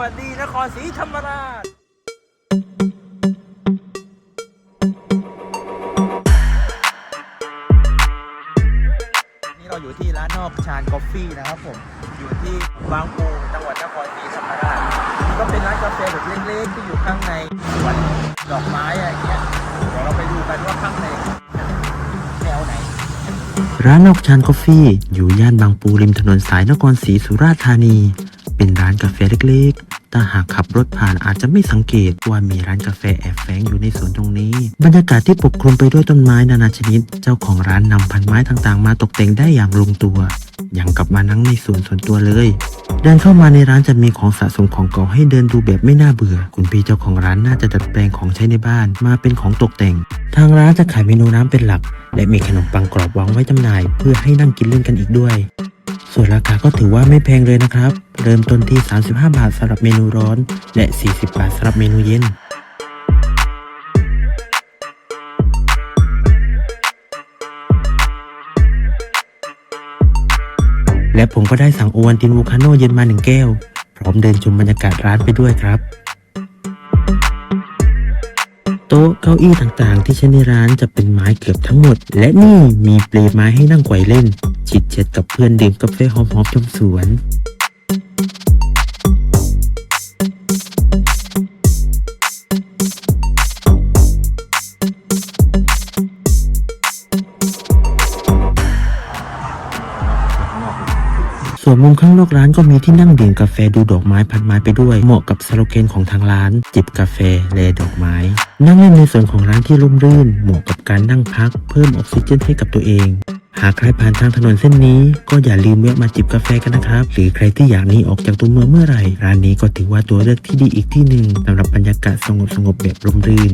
วัสดีนครศรีธรรมราชนี่เราอยู่ที่ร้านนอกชานกาแฟนะครับผม อยู่ที่บางปูจังหวัดนครศรีธรรมราชก็เป็นร้านกาแฟแบบเล็กๆที่อยู่ข้างในสวนดอกไม้อะไรอย่างเงี้ยเดี๋ยวเราไปดูกันว่าข้างในแนวไหนร้านนอกชานกาแฟอยู่ย่านบางปูริมถนนสายนครศรีสุราษฎร์ธานี เป็นร้านกาแฟเล็กๆถ้าหากขับรถผ่านอาจจะไม่สังเกตว่ามีร้านกาแฟแอบแฝงอยู่ในสวนตรงนี้ บรรยากาศที่ปกคลุมไปด้วยต้นไม้นานาชนิด เจ้าของร้านนำพันไม้ต่างๆ มาตกแต่งได้อย่างลงตัว อย่างกับมานั่งในสวนส่วนตัวเลย เดินเข้ามาในร้านจะมีของสะสมของเก่าให้เดินดูแบบไม่น่าเบื่อ คุณพี่เจ้าของร้านน่าจะดัดแปลงของใช้ในบ้าน มาเป็นของตกแต่ง ทางร้านจะขายเมนูน้ำเป็นหลัก และมีขนมปังกรอบวางไว้จำหน่าย เพื่อให้นั่งกินเล่นกันอีกด้วย ส่วนราคาก็ถือว่าไม่แพงเลยนะครับ เริ่มต้นที่ 35 บาทสำหรับเมนูร้อน และ 40 บาทสำหรับเมนูเย็นและผมก็ได้สั่งโอวันตินวูคาโนเย็นมาหนึ่งแก้ว พร้อมเดินชมบรรยากาศร้านไปด้วยครับ โต๊ะเก้าอี้ต่างๆ ที่ใช้ในร้านจะเป็นไม้เกือบทั้งหมด และนี่มีเปลไม้ให้นั่งไกวเล่น ชิดเช็ดกับเพื่อนดื่มกาแฟหอมๆชมสวน ส่วนมุมข้างนอกร้านก็มีที่นั่งดื่มกาแฟดูดอกไม้พันไม้ไปด้วย เหมาะกับสโลแกนของทางร้าน จิบกาแฟแลดอกไม้ นั่งเล่นในส่วนของร้านที่ร่มรื่น เหมาะกับการนั่งพัก เพิ่มออกซิเจนให้กับตัวเองหากใครผ่านทางถนนเส้นนี้ ก็อย่าลืมแวะมาจิบกาแฟกันนะครับ หรือใครที่อยากหนีออกจากตัวเมืองเมื่อไหร่ ร้านนี้ก็ถือว่าตัวเลือกที่ดีอีกที่หนึ่งสำหรับบรรยากาศสงบๆแบบร่มรื่น